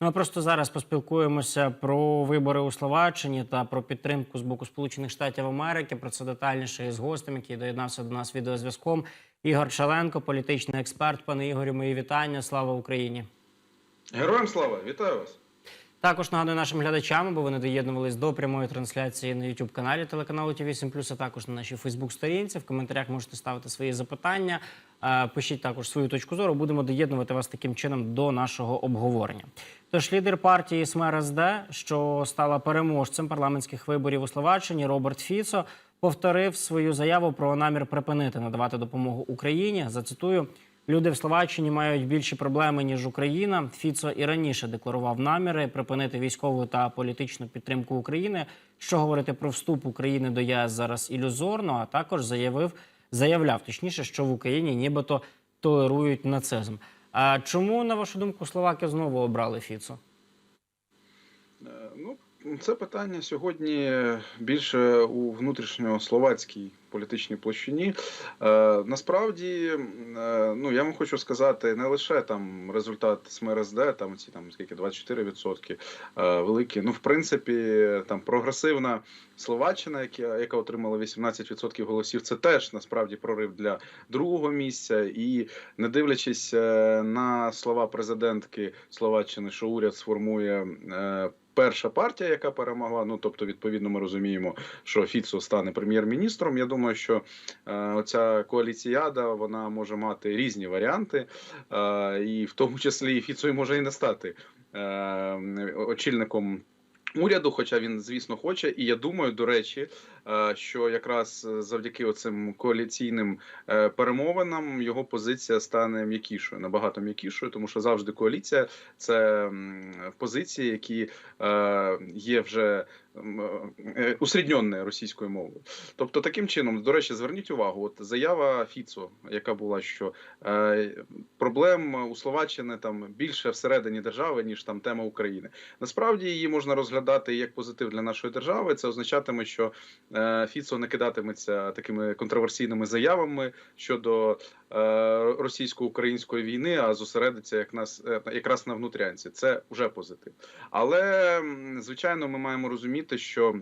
Ну а просто зараз поспілкуємося про вибори у Словаччині та про підтримку з боку Сполучених Штатів Америки. Про це детальніше із гостем, який доєднався до нас відеозв'язком. Ігор Шаленко, політичний експерт. Пане Ігорю, мої вітання. Слава Україні! Героям слава, вітаю вас. Також нагадую нашим глядачам, бо вони доєднувались до прямої трансляції на youtube каналі телеканалу ТВ 7 а також на нашій Фейсбук-сторінці. В коментарях можете ставити свої запитання. Е, Пишіть також свою точку зору. Будемо доєднувати вас таким чином до нашого обговорення. Тож лідер партії СМРСД, що стала переможцем парламентських виборів у Словаччині, Роберт Фіцо, повторив свою заяву про намір припинити надавати допомогу Україні. Зацитую. Люди в Словаччині мають більші проблеми ніж Україна. Фіцо і раніше декларував наміри припинити військову та політичну підтримку України. Що говорити про вступ України до ЄС зараз ілюзорно, а також заявив, заявляв точніше, що в Україні нібито толерують нацизм. А чому, на вашу думку, словаки знову обрали Фіцо? Е, Ну, це питання сьогодні більше у внутрішньословацькій політичній площині. Е, насправді, е, ну я вам хочу сказати, не лише там результат СМРСД, там ці там скільки 24% е, великі. Ну, в принципі, там прогресивна Словаччина, яка, яка отримала 18% голосів, це теж насправді прорив для другого місця. І не дивлячись е, на слова президентки Словаччини, що уряд сформує. е, Перша партія, яка перемогла, ну тобто, відповідно, ми розуміємо, що Фіцо стане прем'єр-міністром. Я думаю, що е, оця коаліціяда вона може мати різні варіанти, е, і в тому числі Фіцо може і не стати е, очільником. Уряду, хоча він, звісно, хоче, і я думаю, до речі, е, що якраз завдяки оцим коаліційним е, перемовинам його позиція стане м'якішою, набагато м'якішою, тому що завжди коаліція це позиції, які е, є вже м, е, російською мовою. Тобто, таким чином, до речі, зверніть увагу, от заява Фіцо, яка була, що е, проблем у Словаччини там більше всередині держави, ніж там тема України. Насправді її можна розглядати як позитив для нашої держави. Це означатиме, що е, Фіцо не кидатиметься такими контроверсійними заявами щодо е, російсько-української війни, а зосередиться як нас е, якраз на внутрянці. Це вже позитив. Але звичайно, ми маємо розуміти, що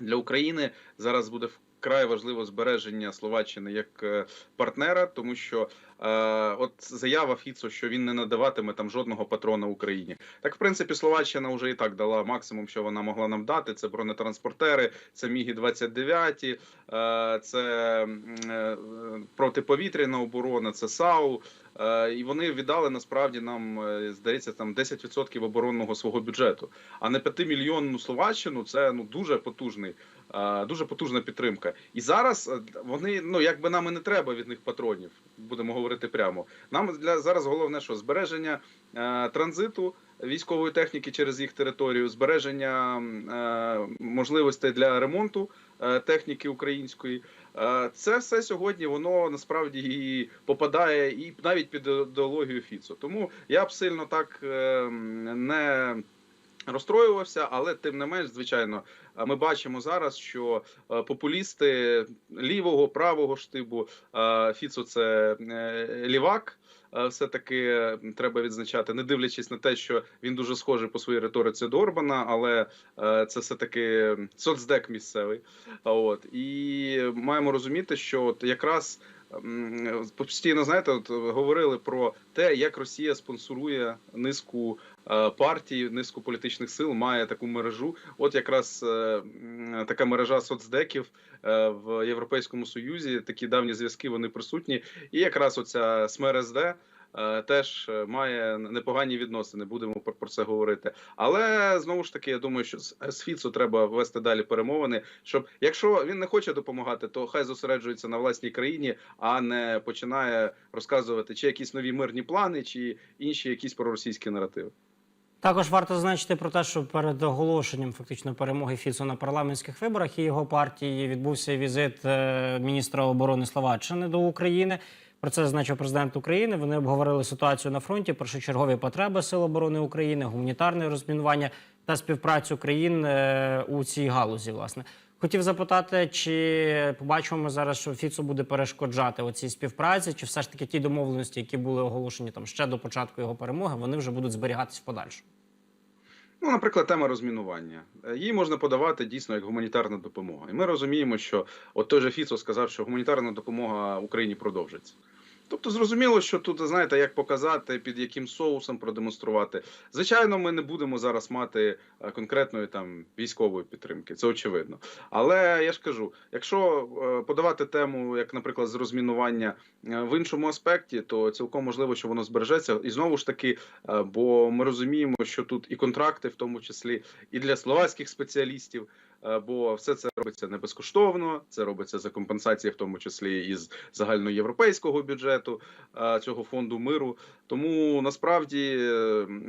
для України зараз буде вкрай важливо збереження Словаччини як е, партнера, тому що е, от заява Фіцо, що він не надаватиме там жодного патрона Україні. Так, в принципі, Словаччина вже і так дала максимум, що вона могла нам дати. Це бронетранспортери, це міги 29 е, це е, протиповітряна оборона, це САУ. Е, І вони віддали насправді нам е, здається там 10% оборонного свого бюджету. А не 5-мільйонну словаччину це ну дуже потужний, дуже потужна підтримка. І зараз е, вони ну якби нам і не треба від них патронів. Будемо говорити прямо. Нам для зараз головне, що збереження е, транзиту військової техніки через їх територію, збереження е, можливостей для ремонту е, техніки української. Е, Це все сьогодні воно насправді і попадає і навіть під ідеологію Фіцо. Тому я б сильно так е, не розстроювався, але тим не менш, звичайно, е, ми бачимо зараз, що е, популісти лівого, правого штибу е, Фіцо це лівак. Е, Все-таки е, треба відзначати, не дивлячись на те, що він дуже схожий по своїй риториці до Орбана, але це все таки соцдек місцевий. От і маємо розуміти, що от якраз постійно знаєте, от говорили про те, як Росія спонсорує низку е, партій, низку політичних сил, має таку мережу. От якраз е, така мережа соцдеків е, в Європейському Союзі. Такі давні зв'язки вони присутні. І якраз оця СМРСД е, теж е, має непогані відносини. Будемо про, це говорити. Але знову ж таки, я думаю, що з Фіцо треба вести далі перемовини. Щоб якщо він не хоче допомагати, то хай зосереджується на власній країні, а не починає розказувати чи якісь нові мирні плани, чи інші якісь проросійські наративи. Також варто зазначити про те, що перед оголошенням фактично перемоги Фіцо на парламентських виборах і його партії відбувся візит е, міністра оборони Словаччини до України. Про це зазначив президент України. Вони обговорили ситуацію на фронті, першочергові потреби Сил оборони України, гуманітарне розмінування та співпрацю країн е, у цій галузі. Власне, хотів запитати, чи побачимо ми зараз, що Фіцо буде перешкоджати оцій співпраці, чи все ж таки ті домовленості, які були оголошені там ще до початку його перемоги, вони вже будуть зберігатись в подальшому. Ну, наприклад, тема розмінування. Е, Її можна подавати дійсно як гуманітарна допомога. І ми розуміємо, що от той же Фіцо сказав, що гуманітарна допомога Україні продовжиться. Тобто зрозуміло, що тут, знаєте, як показати, під яким соусом продемонструвати. Звичайно, ми не будемо зараз мати е, конкретної там військової підтримки, це очевидно. Але я ж кажу, якщо е, подавати тему, як, наприклад, з розмінування е, в іншому аспекті, то цілком можливо, що воно збережеться. І знову ж таки, бо ми розуміємо, що тут і контракти, в тому числі, і для словацьких спеціалістів. Е, Бо все це робиться не безкоштовно, це робиться за компенсації, в тому числі із загальноєвропейського бюджету е, цього фонду миру. Тому насправді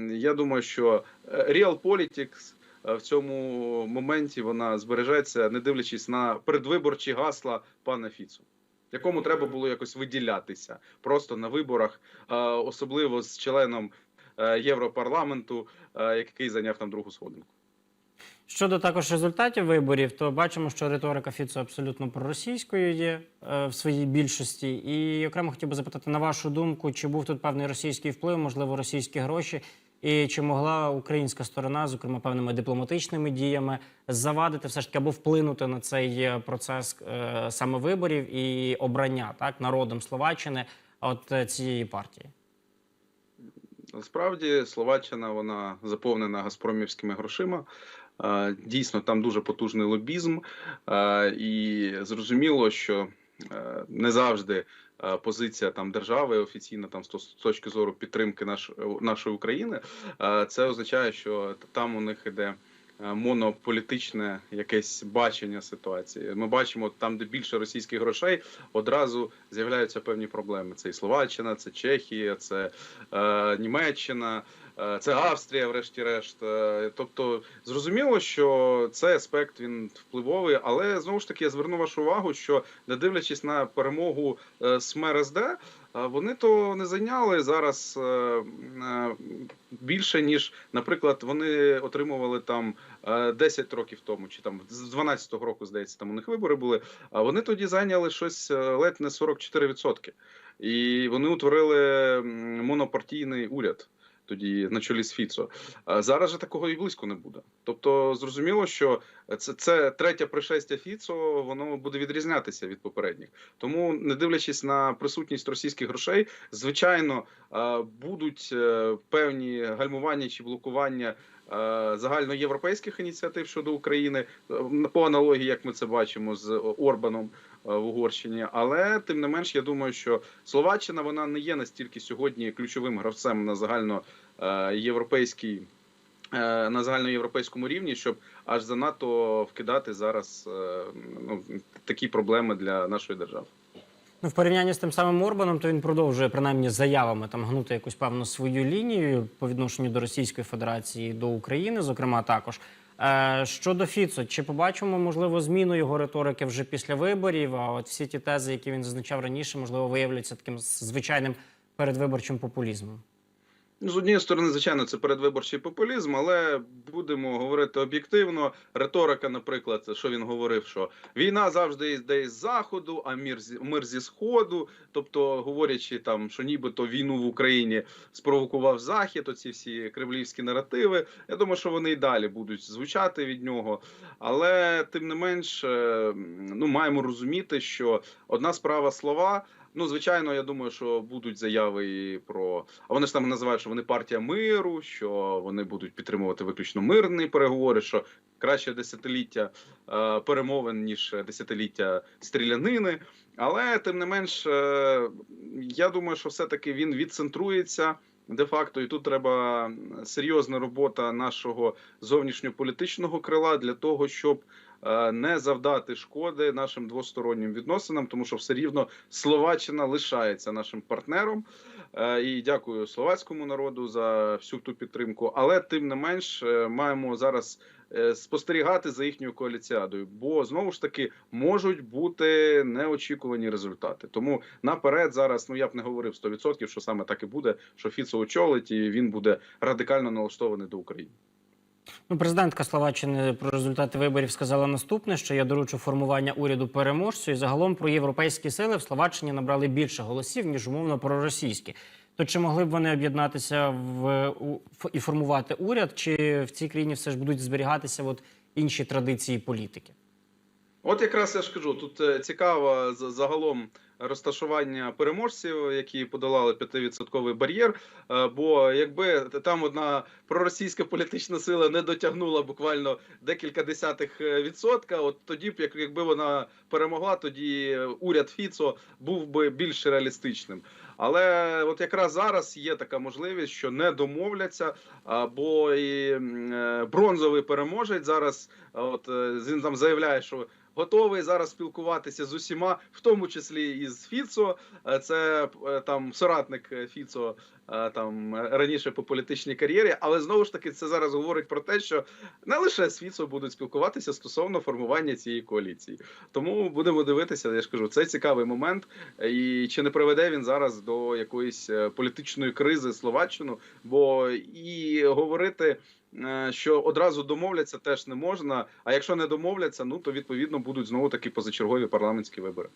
я думаю, що е, Real Politics в цьому моменті вона збережеться, не дивлячись на передвиборчі гасла пана Фіцу, якому треба було якось виділятися просто на виборах, особливо з членом Європарламенту, який зайняв там другу сходинку. Щодо також результатів виборів, то бачимо, що риторика Фіцо абсолютно проросійською є е, в своїй більшості. І окремо хотів би запитати на вашу думку, чи був тут певний російський вплив, можливо, російські гроші, і чи могла українська сторона, зокрема певними дипломатичними діями, завадити все ж таки або вплинути на цей е, процес е, саме виборів і обрання так народом Словаччини от цієї партії? Насправді Словаччина вона заповнена газпромівськими грошима. Е, Дійсно, там дуже потужний лобізм, Е, і зрозуміло, що е, не завжди позиція там держави офіційна, там з точки зору підтримки наш, нашої України, це означає, що там у них іде. Монополітичне якесь бачення ситуації. Ми бачимо там, де більше російських грошей, одразу з'являються певні проблеми. Це і Словаччина, це Чехія, це Німеччина, це Австрія, врешті-решт. Е, тобто, зрозуміло, що цей аспект він впливовий, але знову ж таки я зверну вашу увагу, що не дивлячись на перемогу е, СМРСД, е, вони то не зайняли зараз е, е, більше ніж, наприклад, вони отримували там е, 10 років тому, чи там з 12-го року, здається, там у них вибори були. А вони тоді зайняли щось е, ледь не 44%. І вони утворили монопартійний уряд. Тоді на чолі з Фіцо. Зараз же такого і близько не буде. Тобто, зрозуміло, що це, це третє пришестя Фіцо, воно буде відрізнятися від попередніх. Тому, не дивлячись на присутність російських грошей, звичайно, будуть е, певні гальмування чи блокування загальноєвропейських ініціатив щодо України е, по аналогії, як ми це бачимо з Орбаном е, в Угорщині. Але тим не менш, я думаю, що Словаччина вона не є настільки сьогодні ключовим гравцем на загальноєвропейській. е, На загальноєвропейському рівні, щоб аж занадто вкидати зараз е, ну, такі проблеми для нашої держави. Ну, в порівнянні з тим самим Орбаном, то він продовжує принаймні заявами там гнути якусь певну свою лінію по відношенню до Російської Федерації до України, зокрема також. Е, щодо Фіцо, чи побачимо можливо зміну його риторики вже після виборів? А от всі ті тези, які він зазначав раніше, можливо, виявляться таким звичайним передвиборчим популізмом. Ну, з однієї сторони, звичайно, це передвиборчий популізм, але будемо говорити об'єктивно. Риторика, наприклад, що він говорив, що війна завжди йде із заходу, а мир зі мир зі сходу. Тобто, говорячи там, що нібито війну в Україні спровокував захід, оці всі кремлівські наративи. Я думаю, що вони і далі будуть звучати від нього. Але тим не менш, е, ну маємо розуміти, що одна справа слова. Ну, звичайно, я думаю, що будуть заяви про. А вони ж там називають, що вони партія миру, що вони будуть підтримувати виключно мирні переговори, що краще десятиліття е, перемовин, ніж десятиліття стрілянини. Але тим не менш, е, я думаю, що все-таки він відцентрується. Де-факто, і тут треба серйозна робота нашого зовнішньополітичного крила для того, щоб не завдати шкоди нашим двостороннім відносинам, тому що все рівно Словаччина лишається нашим партнером. Е, І дякую словацькому народу за всю ту підтримку. Але тим не менш е, маємо зараз е, спостерігати за їхньою коаліціадою, бо знову ж таки можуть бути неочікувані результати. Тому наперед зараз ну я б не говорив 100%, що саме так і буде, що Фіцо очолить і він буде радикально налаштований до України. Ну, президентка Словаччини про результати виборів сказала наступне: що я доручу формування уряду переможцю, і загалом про європейські сили в Словаччині набрали більше голосів ніж умовно проросійські. То чи могли б вони об'єднатися в і формувати уряд, чи в цій країні все ж будуть зберігатися от інші традиції політики? От якраз я ж кажу, тут е, цікаво за- загалом розташування переможців, які подолали 5% бар'єр. Е, Бо якби там одна проросійська політична сила не дотягнула буквально декілька десятих е, відсотка, от тоді б, як- якби вона перемогла, тоді уряд Фіцо був би більш реалістичним. Але от якраз зараз є така можливість, що не домовляться, бо і е, бронзовий переможець зараз. От він там заявляє, що готовий зараз спілкуватися з усіма, в тому числі і з Фіцо. Е, Це е, там соратник е, Фіцо там раніше по політичній кар'єрі. Але знову ж таки, це зараз говорить про те, що не лише з Фіцо будуть спілкуватися стосовно формування цієї коаліції. Тому будемо дивитися. Я ж кажу, це цікавий момент. І чи не приведе він зараз до якоїсь політичної кризи Словаччину? Бо і говорити. Е, Що одразу домовляться теж не можна. А якщо не домовляться, ну то відповідно будуть знову таки позачергові парламентські вибори.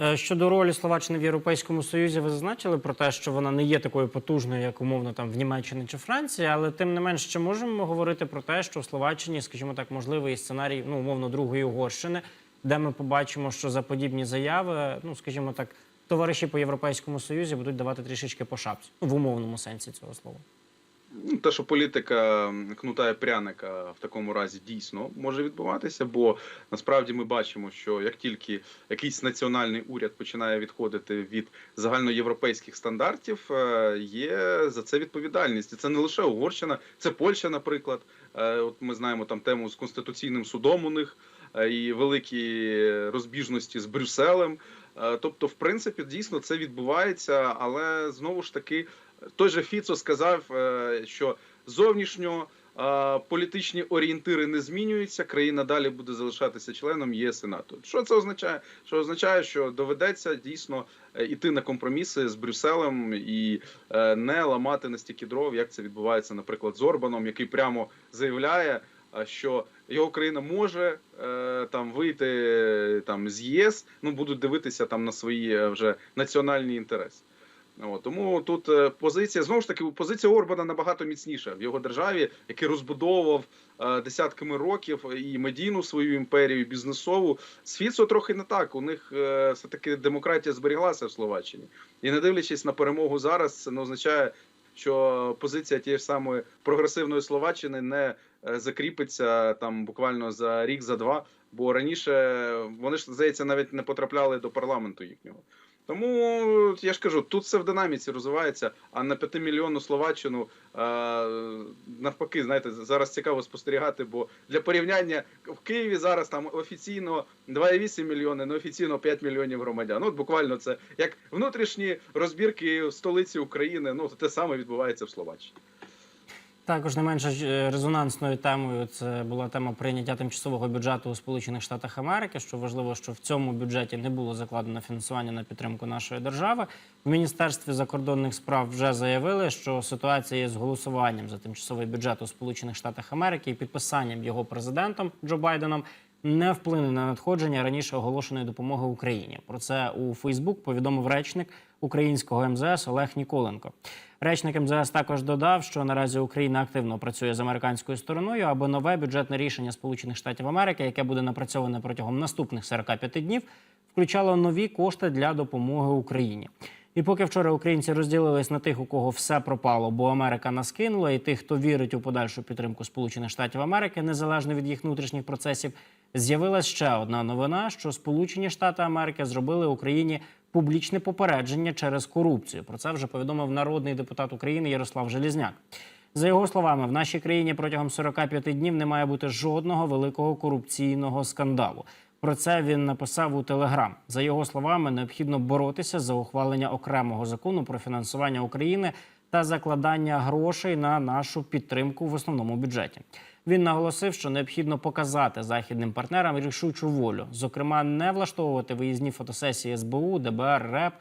Е, Щодо ролі Словаччини в Європейському Союзі, ви зазначили про те, що вона не є такою потужною, як умовно там в Німеччині чи Франції, але тим не менш, чи можемо говорити про те, що в Словаччині, скажімо так, можливий сценарій, ну умовно, другої Угорщини, де ми побачимо, що за подібні заяви, ну скажімо так, товариші по Європейському Союзі будуть давати трішечки по шапці ну, в умовному сенсі цього слова. Ну, те, що політика кнута і пряника в такому разі дійсно може відбуватися, бо насправді ми бачимо, що як тільки якийсь національний уряд починає відходити від загальноєвропейських стандартів, е, є за це відповідальність. І це не лише Угорщина, це Польща, наприклад. Е, От ми знаємо там тему з конституційним судом у них е, і великі розбіжності з Брюсселем. Тобто, в принципі, дійсно це відбувається, але знову ж таки, той же Фіцо сказав, е, що зовнішньо е, політичні орієнтири не змінюються. Країна далі буде залишатися членом ЄС і НАТО. Що це означає? Що означає, що доведеться дійсно е, іти на компроміси з Брюсселем і е, не ламати настільки дров, як це відбувається, наприклад, з Орбаном, який прямо заявляє. е, Що його країна може е, там вийти е, там з ЄС, ну будуть дивитися там на свої е, вже національні інтереси. От, тому тут е, позиція знову ж таки позиція Орбана набагато міцніша в його державі, який розбудовував е, десятками років і медійну свою імперію, і бізнесову. Фіцо трохи не так. У них е, все таки демократія зберіглася в Словаччині, і не дивлячись на перемогу зараз, це не означає, що позиція тієї ж самої прогресивної Словаччини не е, закріпиться там буквально за рік, за два. Бо раніше вони ж здається навіть не потрапляли до парламенту їхнього. Тому я ж кажу, тут все в динаміці розвивається, а на 5 мільйонну Словаччину е, навпаки, знаєте, зараз цікаво спостерігати, бо для порівняння в Києві зараз там офіційно 2,8 мільйони, неофіційно 5 мільйонів громадян. Ну, от буквально це як внутрішні розбірки столиці України. Ну те саме відбувається в Словаччині. Також не менш е, резонансною темою це була тема прийняття тимчасового бюджету у Сполучених Штатах Америки. Що важливо, що в цьому бюджеті не було закладено фінансування на підтримку нашої держави. В міністерстві закордонних справ вже заявили, що ситуація з голосуванням за тимчасовий бюджет у Сполучених Штатах Америки і підписанням його президентом Джо Байденом не вплине на надходження раніше оголошеної допомоги Україні. Про це у Фейсбук повідомив речник українського МЗС Олег Ніколенко. Речник МЗС також додав, що наразі Україна активно працює з американською стороною, аби нове бюджетне рішення Сполучених Штатів Америки, яке буде напрацьоване протягом наступних 45 днів, включало нові кошти для допомоги Україні. І поки вчора українці розділились на тих, у кого все пропало, бо Америка нас кинула, і тих, хто вірить у подальшу підтримку Сполучених Штатів Америки, незалежно від їх внутрішніх процесів, з'явилась ще одна новина, що Сполучені Штати Америки зробили Україні публічне попередження через корупцію. Про це вже повідомив народний депутат України Ярослав Желізняк. За його словами, в нашій країні протягом 45 днів не має бути жодного великого корупційного скандалу. Про це він написав у Телеграм. За його словами, необхідно боротися за ухвалення окремого закону про фінансування України та закладання грошей на нашу підтримку в основному бюджеті. Він наголосив, що необхідно показати західним партнерам рішучу волю, зокрема, не влаштовувати виїзні фотосесії СБУ, ДБР, РЕП.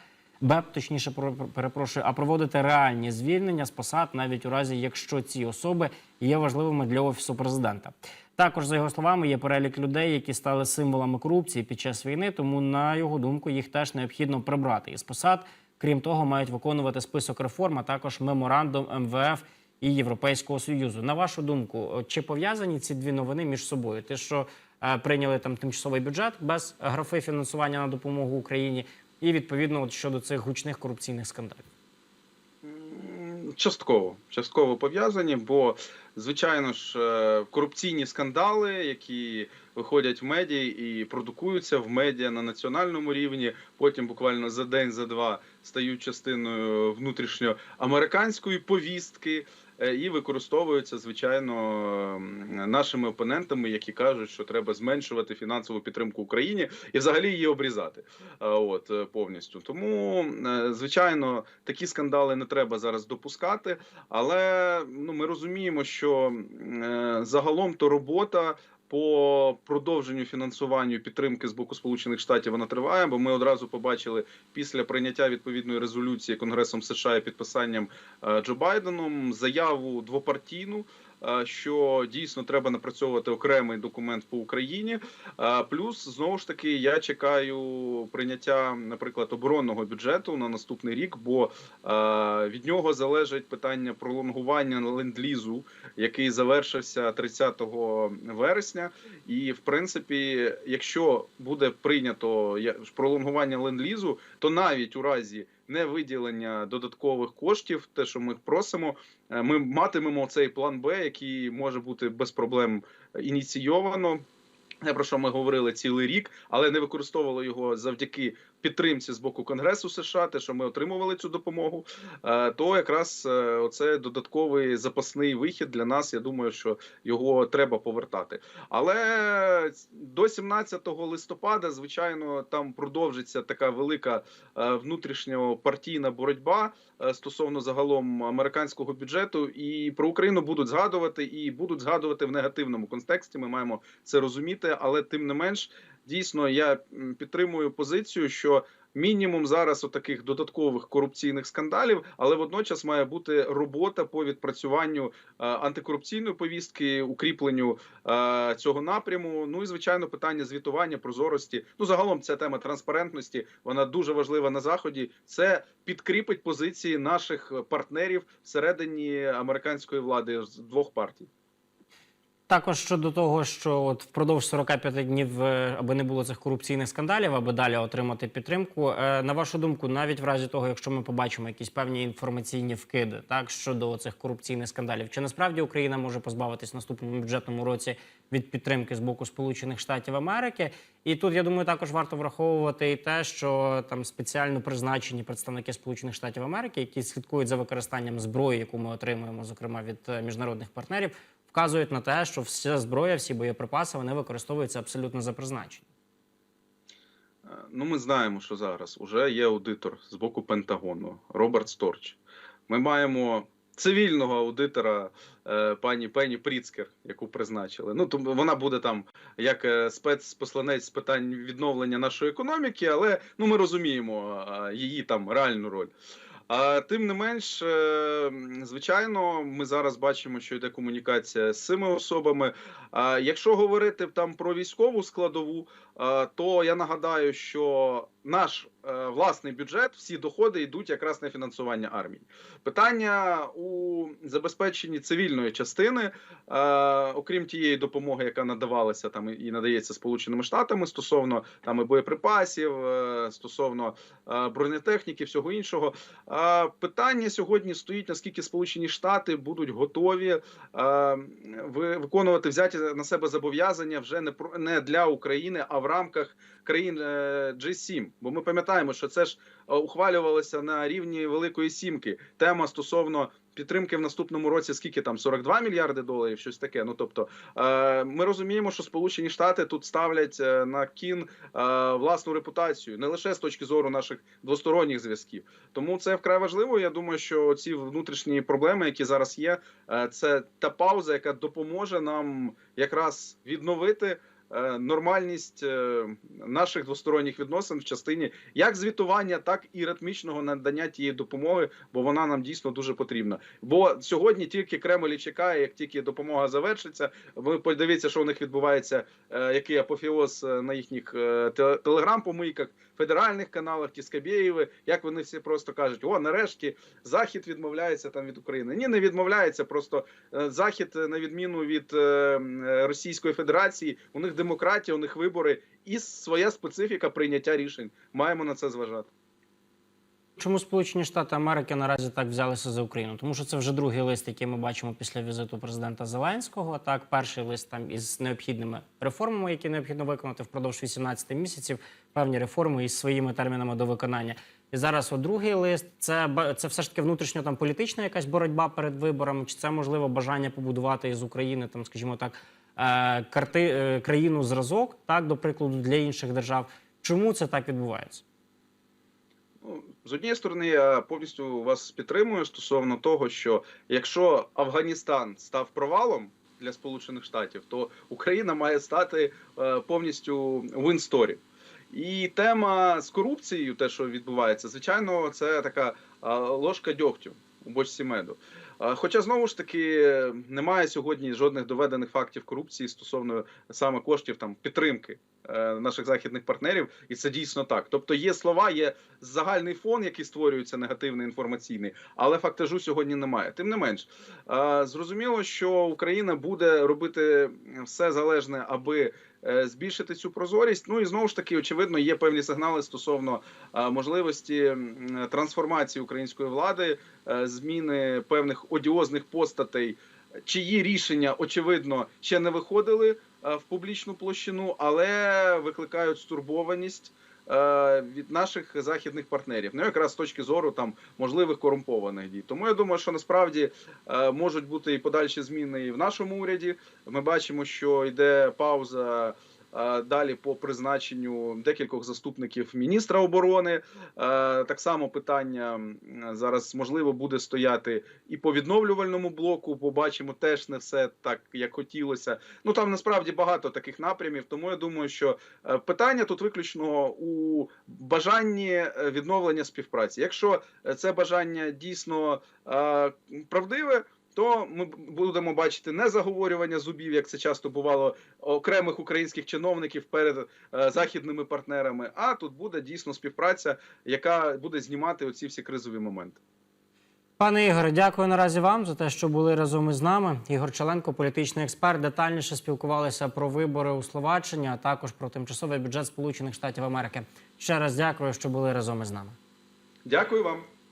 БЕП, точніше, про- перепрошую, а проводити реальні звільнення з посад, навіть у разі, якщо ці особи є важливими для офісу президента. Також, за його словами, є перелік людей, які стали символами корупції під час війни. Тому, на його думку, їх теж необхідно прибрати із посад. Крім того, мають виконувати список реформ, а також меморандум МВФ і Європейського союзу. На вашу думку, чи пов'язані ці дві новини між собою? Те, що е, прийняли там тимчасовий бюджет без графи фінансування на допомогу Україні, і відповідно от щодо цих гучних корупційних скандалів. Частково, частково пов'язані, бо звичайно ж е, корупційні скандали, які виходять в медіа і продукуються в медіа на національному рівні, потім буквально за день, за два стають частиною внутрішньоамериканської повістки. Е, І використовуються звичайно нашими опонентами, які кажуть, що треба зменшувати фінансову підтримку Україні і взагалі її обрізати. Е, От е, повністю. Тому звичайно такі скандали не треба зараз допускати. Але ну ми розуміємо, що загалом то робота. По продовженню фінансуванню підтримки з боку Сполучених Штатів вона триває, бо ми одразу побачили після прийняття відповідної резолюції Конгресом США і підписанням е, Джо Байденом заяву двопартійну, що дійсно треба напрацьовувати окремий документ по Україні. Е, Плюс знову ж таки я чекаю прийняття, наприклад, оборонного бюджету на наступний рік, бо е, від нього залежить питання пролонгування ленд-лізу, який завершився 30 вересня. І в принципі, якщо буде прийнято пролонгування ленд-лізу, то навіть у разі не виділення додаткових коштів, те, що ми просимо, е, ми матимемо цей план Б, який може бути без проблем ініційовано. Те, про що ми говорили цілий рік, але не використовували його завдяки підтримці з боку Конгресу США, те, що ми отримували цю допомогу, е, то якраз е, оце додатковий запасний вихід для нас. Я думаю, що його треба повертати. Але до 17 листопада, звичайно, там продовжиться така велика е, внутрішньопартійна боротьба стосовно загалом американського бюджету, і про Україну будуть згадувати і будуть згадувати в негативному контексті. Ми маємо це розуміти, але тим не менш, дійсно, я підтримую позицію, що мінімум зараз таких додаткових корупційних скандалів, але водночас має бути робота по відпрацюванню е, антикорупційної повістки, укріпленню е, цього напряму. Ну і звичайно, питання звітування, прозорості. Ну загалом ця тема транспарентності вона дуже важлива на заході. Це підкріпить позиції наших партнерів всередині американської влади з двох партій. Також щодо того, що от впродовж 45 днів, е, аби не було цих корупційних скандалів, аби далі отримати підтримку. е, На вашу думку, навіть в разі того, якщо ми побачимо якісь певні інформаційні вкиди, так щодо цих корупційних скандалів, чи насправді Україна може позбавитись в наступному бюджетному році від підтримки з боку Сполучених Штатів Америки? І тут я думаю, також варто враховувати і те, що там спеціально призначені представники Сполучених Штатів Америки, які слідкують за використанням зброї, яку ми отримуємо, зокрема від е, міжнародних партнерів, вказують на те, що вся зброя, всі боєприпаси вони використовуються абсолютно за призначенням. Е, Ну, ми знаємо, що зараз уже є аудитор з боку Пентагону Роберт Сторч. Ми маємо цивільного аудитора е, пані Пені Пріцкер, яку призначили. Ну, то вона буде там як е, спецпосланець з питань відновлення нашої економіки, але ну, ми розуміємо її там реальну роль. Тим не менш, е, звичайно, ми зараз бачимо, що йде комунікація з цими особами. Якщо говорити там про військову складову, то я нагадаю, що наш е, власний бюджет, всі доходи йдуть якраз на фінансування армії. Питання у забезпеченні цивільної частини, е, окрім тієї допомоги, яка надавалася там і надається Сполученими Штатами стосовно там і боєприпасів, е, стосовно е, бронетехніки, всього іншого. Е, Питання сьогодні стоїть наскільки Сполучені Штати будуть готові е, ви- виконувати взяті на себе зобов'язання вже не для України, а в рамках країн е, G7. Бо ми пам'ятаємо, що це ж е, ухвалювалося на рівні Великої Сімки. Тема стосовно підтримки в наступному році, скільки там 42 мільярди доларів, щось таке. Ну тобто, е, ми розуміємо, що Сполучені Штати тут ставлять на кін власну репутацію, не лише з точки зору наших двосторонніх зв'язків. Тому це вкрай важливо. Я думаю, що ці внутрішні проблеми, які зараз є, це та пауза, яка допоможе нам якраз відновити. Е, Нормальність е, наших двосторонніх відносин в частині як звітування, так і ритмічного надання тієї допомоги, бо вона нам дійсно дуже потрібна. Бо сьогодні тільки Кремль чекає, як тільки допомога завершиться. Ви подивіться, що у них відбувається, е, який апофеоз е, на їхніх телеграм-помийках. федеральних каналах, ті Скабєєви, як вони всі просто кажуть: о, нарешті Захід відмовляється там від України. Ні, не відмовляється. Просто Захід, на відміну від Російської Федерації, у них демократія, у них вибори і своя специфіка прийняття рішень. Маємо на це зважати. Чому Сполучені Штати Америки наразі так взялися за Україну? Тому що це вже другий лист, який ми бачимо після візиту президента Зеленського. Так, перший лист там із необхідними реформами, які необхідно виконати впродовж 18 місяців, певні реформи із своїми термінами до виконання. І зараз от другий лист це це все ж таки внутрішньо там політична якась боротьба перед виборами, чи це можливо бажання побудувати із України, там, скажімо так, карти, е, країну зразок, так, до прикладу, для інших держав. Чому це так відбувається? Ну, з однієї сторони, я повністю вас підтримую стосовно того, що якщо Афганістан став провалом для Сполучених Штатів, то Україна має стати е, повністю win story. І тема з корупцією, те, що відбувається, звичайно, це така е, ложка дьогтю у бочці меду. Хоча знову ж таки немає сьогодні жодних доведених фактів корупції стосовно саме коштів там підтримки наших західних партнерів, і це дійсно так. Тобто є слова, є загальний фон, який створюється негативний інформаційний, але фактажу сьогодні немає. Тим не менш, е, зрозуміло, що Україна буде робити все залежне, аби е, збільшити цю прозорість. Ну і знову ж таки, очевидно, є певні сигнали стосовно е, можливості трансформації української влади, е, зміни певних одіозних постатей. Чиї рішення очевидно ще не виходили е, в публічну площину, але викликають стурбованість е, від наших західних партнерів. Ну якраз з точки зору там можливих корумпованих дій. Тому я думаю, що насправді е, можуть бути і подальші зміни і в нашому уряді. Ми бачимо, що йде пауза. Е, Далі по призначенню декількох заступників міністра оборони Е, так само питання зараз можливо буде стояти і по відновлювальному блоку. Побачимо теж не все так, як хотілося. Ну там насправді багато таких напрямів. Тому я думаю, що е, питання тут виключно у бажанні відновлення співпраці. Якщо це бажання дійсно правдиве. То ми будемо бачити не заговорювання зубів, як це часто бувало окремих українських чиновників перед е, західними партнерами. А тут буде дійсно співпраця, яка буде знімати оці всі кризові моменти. Пане Ігоре, дякую наразі вам за те, що були разом із нами. Ігор Челенко, політичний експерт, детальніше спілкувалися про вибори у Словаччині, а також про тимчасовий бюджет Сполучених Штатів Америки. Ще раз дякую, що були разом із нами. Дякую вам.